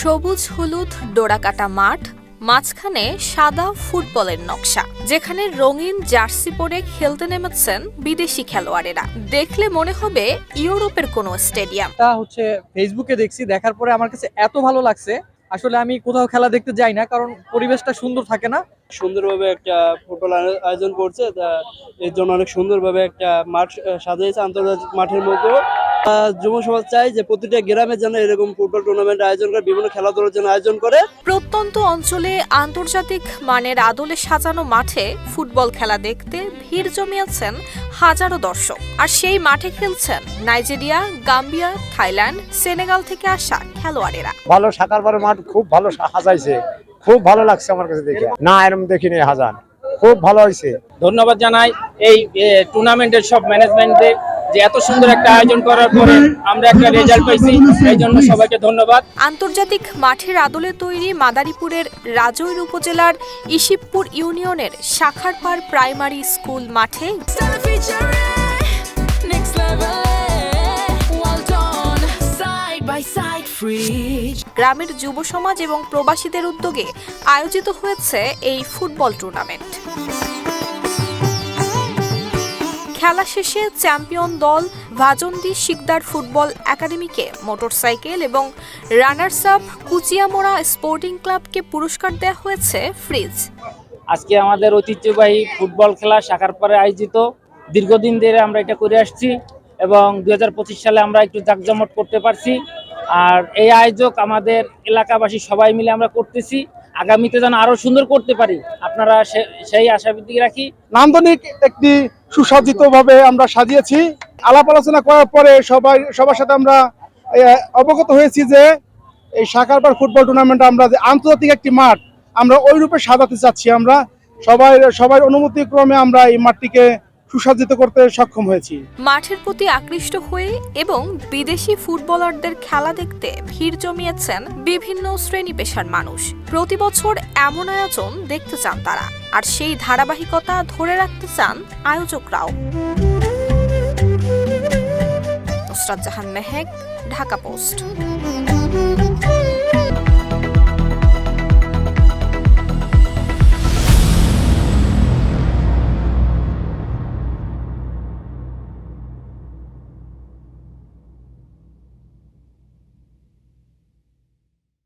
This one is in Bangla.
সবুজ হলুদ ডোরাকাটা মাঠ মাঝখানে সাদা ফুটবলের নকশা যেখানে রঙিন জার্সি পরে খেলতে নেমেছেন বিদেশি খেলোয়াড়েরা। দেখলে মনে হবে ইউরোপের কোনো স্টেডিয়াম। তা হচ্ছে ফেসবুকে দেখছি দেখার পরে আমার কাছে এত ভালো লাগছে আসলে আমি কোথাও খেলা দেখতে যাই না কারণ পরিবেশটা সুন্দর থাকে না। সুন্দরভাবে একটা ফুটবল আয়োজন করছে এর জন্য অনেক সুন্দরভাবে একটা মাঠ সাজিয়েছে আন্তর্জাতিক মাঠের মতো যুব সমাজ চাই যে প্রতিটা গ্রামে যেন এরকম ফুটবল টুর্নামেন্ট আয়োজন করে বিভিন্ন খেলাধুলার জন্য আয়োজন করে। প্রত্যন্ত অঞ্চলে আন্তর্জাতিক মানের আদলে সাজানো মাঠে ফুটবল খেলা দেখতে ভিড় জমিয়েছেন হাজারো দর্শক। আর সেই মাঠে খেলছেন নাইজেরিয়া গাম্বিয়া থাইল্যান্ড সেনেগাল থেকে আসা খেলোয়াড়েরা। ভালো সাকার বারো মাঠ খুব ভালো সাজাইছে। খুব ভালো লাগছে আমার কাছে দেখে। না এরকম দেখিনি হাজার। খুব ভালো হয়েছে। ধন্যবাদ জানাই এই টুর্নামেন্টের সব ম্যানেজমেন্টদের যে এত সুন্দর একটা আয়োজন করার পরে আমরা একটা রেজাল্ট পাইছি এই জন্য সবাইকে ধন্যবাদ আন্তর্জাতিক মাঠের আদলে তৈরি মাদারীপুরের রাজৈর উপজেলার ইসিবপুর ইউনিয়নের শাখারপাড় প্রাইমারি স্কুল মাঠে. গ্রামের যুব সমাজ এবং প্রবাসীদের উদ্যোগে আয়োজিত হয়েছে এই ফুটবল টুর্নামেন্ট খেলা শেষে চ্যাম্পিয়ন দল ভাজন্দি শিকদার ফুটবল একাডেমিকে মোটরসাইকেল এবং রানার্স আপ কুচিয়ামোড়া স্পোর্টিং ক্লাবকে পুরস্কার দেওয়া হয়েছে ফ্রিজ। আজকে আমাদের ঐতিহ্যবাহী ফুটবল খেলা শাখার পরে আয়োজিত। দীর্ঘদিন ধরে আমরা এটা করে আসছি এবং দুই হাজার পঁচিশ সালে আমরা একটু জাকজমট করতে পারছি। আর এই আয়োজক আমাদের এলাকাবাসী সবাই মিলে আমরা করতেছি। আগামীতে যেন আরও সুন্দর করতে পারি। আপনারা সেই আশাবৃদ্ধি রাখি। নান্দনিক একটি সুসজ্জিত ভাবে আমরা সাজিয়েছি। আলাপ আলোচনা করার পরে সবাই, সবার সাথে আমরা অবগত হয়েছি যে এই শাখারপাড় ফুটবল টুর্নামেন্ট আমরা যে আন্তর্জাতিক একটি মাঠ, আমরা ওই রূপে সাজাতে চাচ্ছি আমরা। সবাই সবার অনুমতি ক্রমে আমরা এই মাঠটিকে সুসজ্জিত করতে সক্ষম হয়েছি। মাঠের প্রতি আকৃষ্ট হয়ে এবং বিদেশি ফুটবলারদের খেলা দেখতে ভিড় জমিয়েছেন বিভিন্ন শ্রেণি পেশার মানুষ। প্রতি বছর এমন আয়োজন দেখতে চান তারা, আর সেই ধারাবাহিকতা ধরে রাখতে চান আয়োজকরাও। নুসরাত জাহান মেহেক, ঢাকা পোস্ট।